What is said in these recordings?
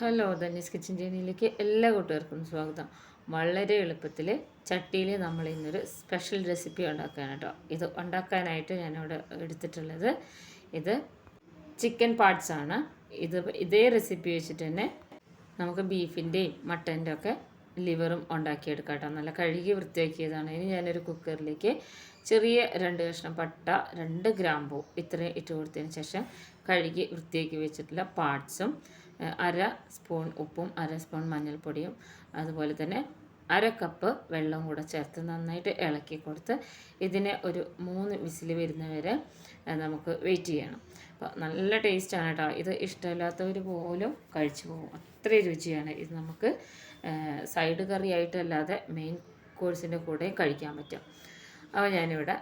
Hello ധന്യസ് kitchen ജേനിയിലേക്ക് എല്ലാ കൂട്ടുകാർക്കും സ്വാഗതം. വളരെ എളുപ്പത്തിൽ ചട്ടിയിൽ നമ്മൾ ഇന്നൊരു സ്പെഷ്യൽ റെസിപ്പി ഉണ്ടാക്കാൻ കേട്ടോ. ഇത് ഉണ്ടാക്കാനായിട്ട് ഞാനിവിടെ എടുത്തിട്ടുള്ളത്. ഇത് ചിക്കൻ പാർട്സ് ആണ്. ഇത് ഇതേ റെസിപ്പി വെച്ചിട്ട് തന്നെ നമുക്ക് ബീഫിന്റെയും മട്ടന്റെ ഒക്കെ ലിവറും ഉണ്ടാക്കിയെടുക്കാം കേട്ടോ. നല്ല കഴുകി വൃത്തിയാക്കിയതാണ്. ഇനി ഞാനൊരു കുക്കറിലേക്ക് ചെറിയ രണ്ട് കഷ്ണം പട്ട രണ്ട് ഗ്രാമ്പൂ ഇത്രയും ഇട്ട് കൊടുത്തതിന് ശേഷം കഴുകി വൃത്തിയാക്കി വെച്ചിട്ടുള്ള പാർട്സും അര സ്പൂൺ ഉപ്പും അര സ്പൂൺ മഞ്ഞൾപ്പൊടിയും അതുപോലെ തന്നെ അര കപ്പ് വെള്ളം കൂടെ ചേർത്ത് നന്നായിട്ട് ഇളക്കി കൊടുത്ത് ഇതിനെ ഒരു മൂന്ന് വിസിൽ വരുന്നവരെ നമുക്ക് വെയിറ്റ് ചെയ്യണം. അപ്പോൾ നല്ല ടേസ്റ്റാണ് കേട്ടോ. ഇത് ഇഷ്ടമില്ലാത്തവർ പോലും കഴിച്ചു പോകും. അത്രയും രുചിയാണ്. ഇത് നമുക്ക് സൈഡ് കറി ആയിട്ടല്ലാതെ മെയിൻ കോഴ്സിന്റെ കൂടെ കഴിക്കാൻ പറ്റും. അപ്പോൾ ഞാനിവിടെ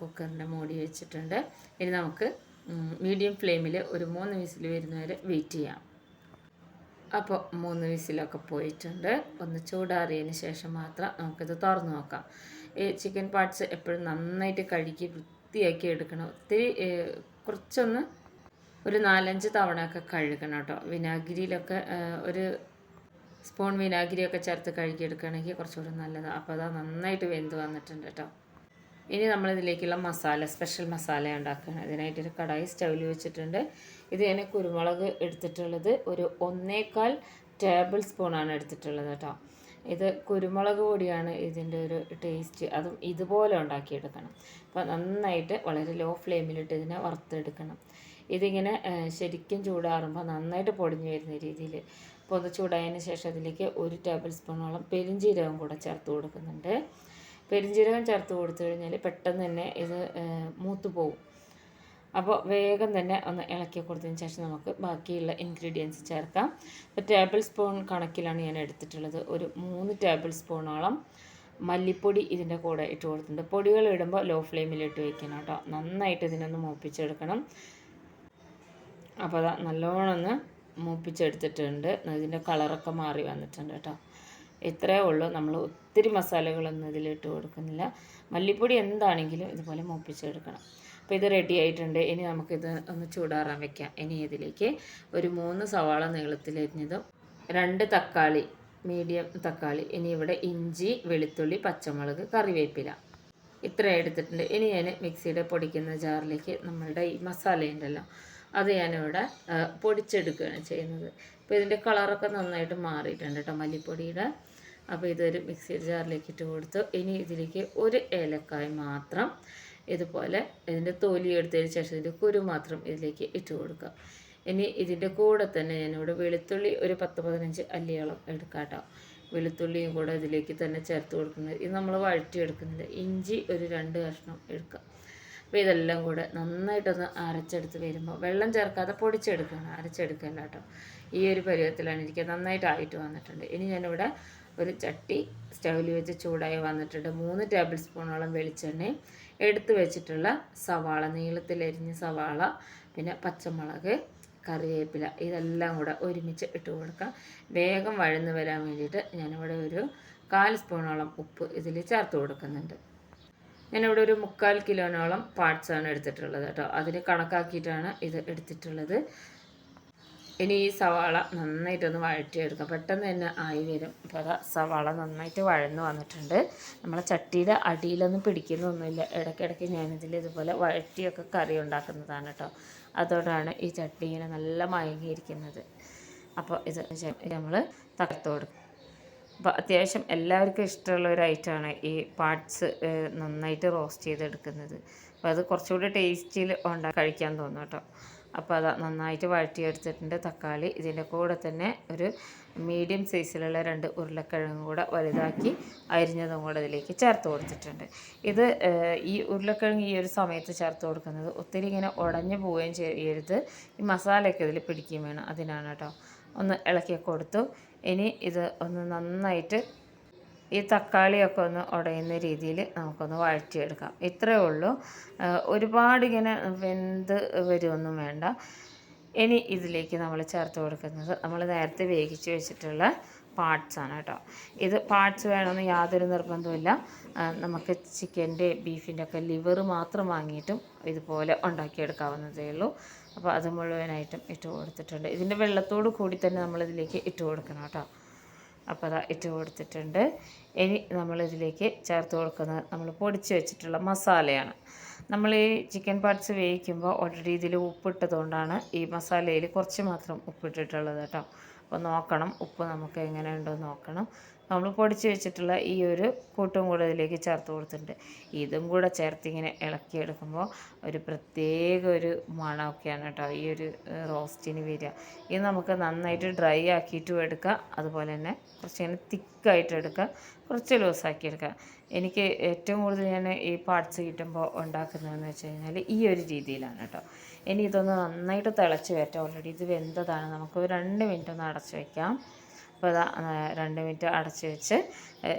കുക്കറിന്റെ മൂടി വെച്ചിട്ടുണ്ട്. ഇനി നമുക്ക് മീഡിയം ഫ്ലെയിമിൽ ഒരു മൂന്ന് വിസിൽ വരുന്നവരെ വെയിറ്റ് ചെയ്യാം. അപ്പോൾ മൂന്ന് വിസിലൊക്കെ പോയിട്ടുണ്ട്. ഒന്ന് ചൂടാറിയതിന് ശേഷം മാത്രം നമുക്കിത് തുറന്ന് നോക്കാം. ഈ ചിക്കൻ പാർട്സ് എപ്പോഴും നന്നായിട്ട് കഴുകി വൃത്തിയാക്കി എടുക്കണം. ഒത്തിരി കുറച്ചൊന്ന് ഒരു നാലഞ്ച് തവണയൊക്കെ കഴുകണം കേട്ടോ. വിനാഗിരിയിലൊക്കെ ഒരു സ്പൂൺ വിനാഗിരിയൊക്കെ ചേർത്ത് കഴുകിയെടുക്കുകയാണെങ്കിൽ കുറച്ചുകൂടി നല്ലതാണ്. അപ്പോൾ അത് നന്നായിട്ട് വെന്ത് വന്നിട്ടുണ്ട് കേട്ടോ. ഇനി നമ്മളിതിലേക്കുള്ള മസാല സ്പെഷ്യൽ മസാല ഉണ്ടാക്കുകയാണ്. അതിനായിട്ടൊരു കടായി സ്റ്റൗവിൽ വെച്ചിട്ടുണ്ട്. ഇത് ഞാൻ കുരുമുളക് എടുത്തിട്ടുള്ളത് ഒരു ഒന്നേക്കാൽ ടേബിൾ സ്പൂണാണ് എടുത്തിട്ടുള്ളത് കേട്ടോ. ഇത് കുരുമുളക് പൊടിയാണ് ഇതിന്റെ ഒരു ടേസ്റ്റ് അതും ഇതുപോലെ ഉണ്ടാക്കിയെടുക്കണം. അപ്പോൾ നന്നായിട്ട് വളരെ ലോ ഫ്ലെയിമിലിട്ട് ഇതിനെ വറുത്തെടുക്കണം. ഇതിങ്ങനെ ശരിക്കും ചൂടാറുമ്പോൾ നന്നായിട്ട് പൊടിഞ്ഞു വരുന്ന രീതിയിൽ. അപ്പോൾ ഒന്ന് ചൂടായതിന് ശേഷം അതിലേക്ക് ഒരു ടേബിൾ സ്പൂണോളം പെരിഞ്ചീരകം കൂടെ ചേർത്ത് കൊടുക്കുന്നുണ്ട്. പെരിഞ്ജീരകം ചേർത്ത് കൊടുത്തു കഴിഞ്ഞാൽ പെട്ടെന്ന് തന്നെ ഇത് മൂത്ത് പോകും അപ്പോൾ വേഗം തന്നെ ഒന്ന് ഇളക്കി കൊടുത്തതിന് ശേഷം നമുക്ക് ബാക്കിയുള്ള ഇൻഗ്രീഡിയൻസ് ചേർക്കാം. ഇപ്പോൾ ടേബിൾ സ്പൂൺ കണക്കിലാണ് ഞാൻ എടുത്തിട്ടുള്ളത്. ഒരു മൂന്ന് ടേബിൾ സ്പൂണോളം മല്ലിപ്പൊടി ഇതിന്റെ കൂടെ ഇട്ട് കൊടുത്തിട്ടുണ്ട്. പൊടികൾ ഇടുമ്പോൾ ലോ ഫ്ലെയിമിൽ ഇട്ട് വയ്ക്കണം കേട്ടോ. നന്നായിട്ട് ഇതിനൊന്ന് മൂപ്പിച്ചെടുക്കണം. അപ്പോൾ അതാ നല്ലോണം ഒന്ന് മൂപ്പിച്ചെടുത്തിട്ടുണ്ട്. ഇതിന്റെ കളറൊക്കെ മാറി വന്നിട്ടുണ്ട് കേട്ടോ. ഇത്രയേ ഉള്ളൂ. നമ്മൾ ഒത്തിരി മസാലകളൊന്നും ഇതിലിട്ട് കൊടുക്കുന്നില്ല. മല്ലിപ്പൊടി എന്താണെങ്കിലും ഇതുപോലെ മൂപ്പിച്ചെടുക്കണം. അപ്പോൾ ഇത് റെഡി ആയിട്ടുണ്ട്. ഇനി നമുക്കിത് ഒന്ന് ചൂടാറാൻ വെക്കാം. ഇനി ഇതിലേക്ക് ഒരു മൂന്ന് സവാള നീളത്തിലരിഞ്ഞതും രണ്ട് തക്കാളി മീഡിയം തക്കാളി ഇനി ഇവിടെ ഇഞ്ചി വെളുത്തുള്ളി പച്ചമുളക് കറിവേപ്പില. ഇത്ര എടുത്തിട്ടുണ്ട്. ഇനി ഞാൻ മിക്സിയുടെ പൊടിക്കുന്ന ജാറിലേക്ക് നമ്മളുടെ ഈ മസാല ഉണ്ടല്ലോ അത് ഞാനിവിടെ പൊടിച്ചെടുക്കുകയാണ് ചെയ്യുന്നത്. അപ്പോൾ ഇതിന്റെ കളറൊക്കെ നന്നായിട്ട് മാറിയിട്ടുണ്ട് കേട്ടോ മല്ലിപ്പൊടിയുടെ. അപ്പോൾ ഇതൊരു മിക്സി ജാറിലേക്ക് ഇട്ട് കൊടുത്തു. ഇനി ഇതിലേക്ക് ഒരു ഏലക്കായ് മാത്രം ഇതുപോലെ ഇതിന്റെ തൊലി എടുത്തതിന് ശേഷം ഇതിന്റെ കുരു മാത്രം ഇതിലേക്ക് ഇട്ട് കൊടുക്കുക ഇനി ഇതിന്റെ കൂടെ തന്നെ ഞാനിവിടെ വെളുത്തുള്ളി ഒരു പത്ത് പതിനഞ്ച് അല്ലിയോളം എടുക്കാം കേട്ടോ. വെളുത്തുള്ളിയും കൂടെ ഇതിലേക്ക് തന്നെ ചേർത്ത് കൊടുക്കുന്നത്. ഇത് നമ്മൾ വഴറ്റിയെടുക്കുന്നത് ഇഞ്ചി ഒരു രണ്ട് കഷ്ണം എടുക്കുക അപ്പോൾ ഇതെല്ലാം കൂടെ നന്നായിട്ടൊന്ന് അരച്ചെടുത്ത് വരുമ്പോൾ വെള്ളം ചേർക്കാതെ പൊടിച്ചെടുക്കണം അരച്ചെടുക്കല്ല കേട്ടോ. ഈ ഒരു പരുവത്തിലാണ് എനിക്ക് നന്നായിട്ട് ആയിട്ട് വന്നിട്ടുണ്ട്. ഇനി ഞാനിവിടെ ഒരു ചട്ടി സ്റ്റൗവിൽ വെച്ച് ചൂടായി വന്നിട്ടുണ്ട്. മൂന്ന് ടേബിൾ സ്പൂണോളം വെളിച്ചെണ്ണയും എടുത്ത് വെച്ചിട്ടുള്ള സവാള നീളത്തിലരിഞ്ഞ സവാള പിന്നെ പച്ചമുളക് കറിവേപ്പില ഇതെല്ലാം കൂടെ ഒരുമിച്ച് ഇട്ട് കൊടുക്കാം. വേഗം വഴന്ന് വരാൻ വേണ്ടിയിട്ട് ഞാനിവിടെ ഒരു കാൽ സ്പൂണോളം ഉപ്പ് ഇതിൽ ചേർത്ത് കൊടുക്കുന്നുണ്ട്. ഞാനിവിടെ ഒരു മുക്കാൽ കിലോനോളം പാർട്സാണ് എടുത്തിട്ടുള്ളത് കേട്ടോ. അതിന് കണക്കാക്കിയിട്ടാണ് ഇത് എടുത്തിട്ടുള്ളത്. ഇനി ഈ സവാള നന്നായിട്ടൊന്ന് വഴറ്റിയെടുക്കാം. പെട്ടെന്ന് തന്നെ ആയി വരും. അപ്പോൾ അതാ സവാള നന്നായിട്ട് വഴന്ന് വന്നിട്ടുണ്ട്. നമ്മളെ ചട്ടിയുടെ അടിയിലൊന്നും പിടിക്കുന്നൊന്നുമില്ല. ഇടയ്ക്കിടയ്ക്ക് ഞാനിതിൽ ഇതുപോലെ വഴറ്റിയൊക്കെ കറി ഉണ്ടാക്കുന്നതാണ് കേട്ടോ അതോടാണ് ഈ ചട്ടി ഇങ്ങനെ നല്ല മയങ്ങിയിരിക്കുന്നത്. അപ്പോൾ ഇത് നമ്മൾ തകർത്ത് കൊടുക്കും. അപ്പോൾ അത്യാവശ്യം എല്ലാവർക്കും ഇഷ്ടമുള്ള ഒരു ഐറ്റമാണ് ഈ പാർട്സ് നന്നായിട്ട് റോസ്റ്റ് ചെയ്തെടുക്കുന്നത്. അപ്പോൾ അത് കുറച്ചുകൂടി ടേസ്റ്റിൽ ഉണ്ടാക്കി കഴിക്കാൻ തോന്നും കേട്ടോ അപ്പോൾ അത് നന്നായിട്ട് വഴറ്റിയെടുത്തിട്ടുണ്ട് തക്കാളി. ഇതിന്റെ കൂടെ തന്നെ ഒരു മീഡിയം സൈസിലുള്ള രണ്ട് ഉരുളക്കിഴങ്ങും കൂടെ വലുതാക്കി അരിഞ്ഞതും കൂടെ ഇതിലേക്ക് ചേർത്ത് കൊടുത്തിട്ടുണ്ട്. ഇത് ഈ ഉരുളക്കിഴങ്ങ് ഈ ഒരു സമയത്ത് ചേർത്ത് കൊടുക്കുന്നത് ഒത്തിരി ഇങ്ങനെ ഉടഞ്ഞു പോവുകയും ചെയ്യരുത്. ഈ മസാലയൊക്കെ ഇതിൽ പിടിക്കുകയും വേണം. അതിനാണ് കേട്ടോ. ഒന്ന് ഇളക്കി കൊടുത്തു. ഇനി ഇത് ഒന്ന് നന്നായിട്ട് ഈ തക്കാളിയൊക്കെ ഒന്ന് ഉടയുന്ന രീതിയിൽ നമുക്കൊന്ന് വഴറ്റിയെടുക്കാം. ഇത്രയേ ഉള്ളൂ. ഒരുപാട് ഇങ്ങനെ വെന്ത് വരുമൊന്നും വേണ്ട. ഇനി ഇതിലേക്ക് നമ്മൾ ചേർത്ത് കൊടുക്കുന്നത് നമ്മൾ നേരത്തെ വേവിച്ച് വെച്ചിട്ടുള്ള പാർട്സാണ് കേട്ടോ. ഇത് പാർട്സ് വേണമെന്ന് യാതൊരു നിർബന്ധമില്ല നമുക്ക് ചിക്കന്റെ ബീഫിന്റെ ഒക്കെ ലിവർ മാത്രം വാങ്ങിയിട്ടും ഇതുപോലെ ഉണ്ടാക്കിയെടുക്കാവുന്നതേ ഉള്ളൂ. അപ്പോൾ അത് മുഴുവനായിട്ടും ഇട്ട് കൊടുത്തിട്ടുണ്ട്. ഇതിന്റെ വെള്ളത്തോട് കൂടി തന്നെ നമ്മളിതിലേക്ക് ഇട്ട് കൊടുക്കണം കേട്ടോ. അപ്പോൾ അതാ ഇട്ട് കൊടുത്തിട്ടുണ്ട്. ഇനി നമ്മളിതിലേക്ക് ചേർത്ത് കൊടുക്കുന്നത് നമ്മൾ പൊടിച്ച് വെച്ചിട്ടുള്ള മസാലയാണ്. നമ്മൾ ഈ ചിക്കൻ പാർട്സ് വേവിക്കുമ്പോൾ ഓൾറെഡി ഇതിൽ ഉപ്പിട്ടതുകൊണ്ടാണ് ഈ മസാലയിൽ കുറച്ച് മാത്രം ഉപ്പിട്ടിട്ടുള്ളത് കേട്ടോ. അപ്പോൾ നോക്കണം ഉപ്പ് നമുക്ക് എങ്ങനെയുണ്ടോ നോക്കണം. നമ്മൾ പൊടിച്ച് വെച്ചിട്ടുള്ള ഈ ഒരു കൂട്ടും കൂടെ ഇതിലേക്ക് ചേർത്ത് കൊടുത്തിട്ടുണ്ട്. ഇതും കൂടെ ചേർത്ത് ഇങ്ങനെ ഇളക്കിയെടുക്കുമ്പോൾ ഒരു പ്രത്യേക ഒരു മണമൊക്കെയാണ് കേട്ടോ ഈ ഒരു റോസ്റ്റിന് വരിക. ഇത് നമുക്ക് നന്നായിട്ട് ഡ്രൈ ആക്കിയിട്ടും എടുക്കാം. അതുപോലെ തന്നെ കുറച്ചിങ്ങനെ തിക്കായിട്ട് എടുക്കുക കുറച്ച് ലൂസാക്കി എടുക്കുക എനിക്ക് ഏറ്റവും കൂടുതൽ ഞാൻ ഈ പാർട്സ് കിട്ടുമ്പോൾ ഉണ്ടാക്കുന്നതെന്ന് വെച്ച് കഴിഞ്ഞാൽ ഈ ഒരു രീതിയിലാണ് കേട്ടോ. ഇനി ഇതൊന്ന് നന്നായിട്ട് തിളച്ച് വരട്ടെ. ഓൾറെഡി ഇത് വെന്തതാണ്. നമുക്ക് രണ്ട് മിനിറ്റ് ഒന്ന് അടച്ച് വയ്ക്കാം അപ്പോൾ അതാ രണ്ട് മിനിറ്റ് അടച്ച് വെച്ച്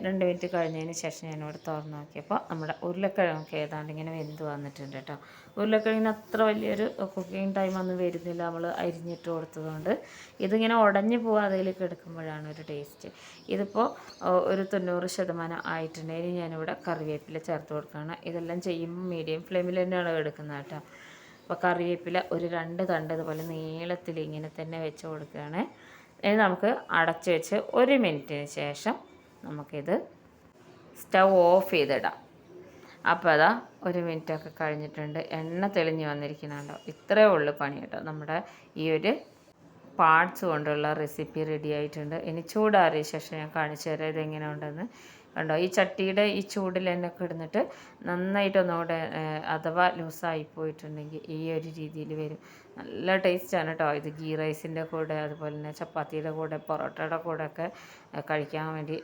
രണ്ട് മിനിറ്റ് കഴിഞ്ഞതിന് ശേഷം ഞാനിവിടെ തുറന്ന് നോക്കിയപ്പോൾ നമ്മുടെ ഉരുളക്കിഴങ്ങൊക്കെ ഏതാണ്ട് ഇങ്ങനെ വെന്ത് വന്നിട്ടുണ്ട് കേട്ടോ. ഉരുളക്കിഴങ്ങിന് അത്ര വലിയൊരു കുക്കിംഗ് ടൈമൊന്നും വരുന്നില്ല. നമ്മൾ അരിഞ്ഞിട്ട് കൊടുത്തതുകൊണ്ട് ഇതിങ്ങനെ ഉടഞ്ഞു പോകാതെ അതിലേക്ക് എടുക്കുമ്പോഴാണ് ഒരു ടേസ്റ്റ് ഇതിപ്പോൾ ഒരു തൊണ്ണൂറ് ശതമാനം ആയിട്ടുണ്ടെങ്കിൽ ഞാനിവിടെ കറിവേപ്പില ചേർത്ത് കൊടുക്കുകയാണ്. ഇതെല്ലാം ചെയ്യുമ്പോൾ മീഡിയം ഫ്ലെയിമിൽ തന്നെയാണ് എടുക്കുന്നത് കേട്ടോ. അപ്പോൾ കറിവേപ്പില ഒരു രണ്ട് തണ്ട് ഇതുപോലെ നീളത്തിൽ ഇങ്ങനെ തന്നെ വെച്ച് കൊടുക്കുകയാണ്. ഇനി നമുക്ക് അടച്ച് വെച്ച് ഒരു മിനിറ്റിന് ശേഷം നമുക്കിത് സ്റ്റൗ ഓഫ് ചെയ്തിടാം. അപ്പോൾ അതാ ഒരു മിനിറ്റൊക്കെ കഴിഞ്ഞിട്ടുണ്ട്. എണ്ണ തെളിഞ്ഞ് വന്നിരിക്കുന്നുണ്ടോ? ഇത്രയേ ഉള്ളൂ പണി കേട്ടോ. നമ്മുടെ ഈ ഒരു പാർട്സ് കൊണ്ടുള്ള റെസിപ്പി റെഡി ആയിട്ടുണ്ട്. ഇനി ചൂടാറിയ ശേഷം ഞാൻ കാണിച്ചു തരാം ഇതെങ്ങനെ ഉണ്ടെന്ന്. കണ്ടോ ഈ ചട്ടിയുടെ ഈ ചൂടിൽ തന്നെ കിടന്നിട്ട് നന്നായിട്ടൊന്നുകൂടെ അഥവാ ലൂസായി പോയിട്ടുണ്ടെങ്കിൽ ഈ ഒരു രീതിയിൽ വരും. നല്ല ടേസ്റ്റാണ് കേട്ടോ ഇത് ഗീ റൈസിന്റെ കൂടെ അതുപോലെ തന്നെ ചപ്പാത്തിയുടെ കൂടെ പൊറോട്ടയുടെ കൂടെ ഒക്കെ കഴിക്കാൻ വേണ്ടി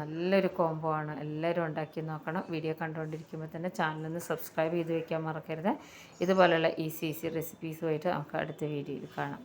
നല്ലൊരു കോംബോ ആണ്. എല്ലാവരും ഉണ്ടാക്കി നോക്കണം. വീഡിയോ കണ്ടുകൊണ്ടിരിക്കുമ്പോൾ തന്നെ ചാനലൊന്ന് സബ്സ്ക്രൈബ് ചെയ്ത് വയ്ക്കാൻ മറക്കരുത്. ഇതുപോലെയുള്ള ഈസി ഈസി റെസിപ്പീസുമായിട്ട് നമുക്ക് അടുത്ത വീഡിയോയിൽ കാണാം.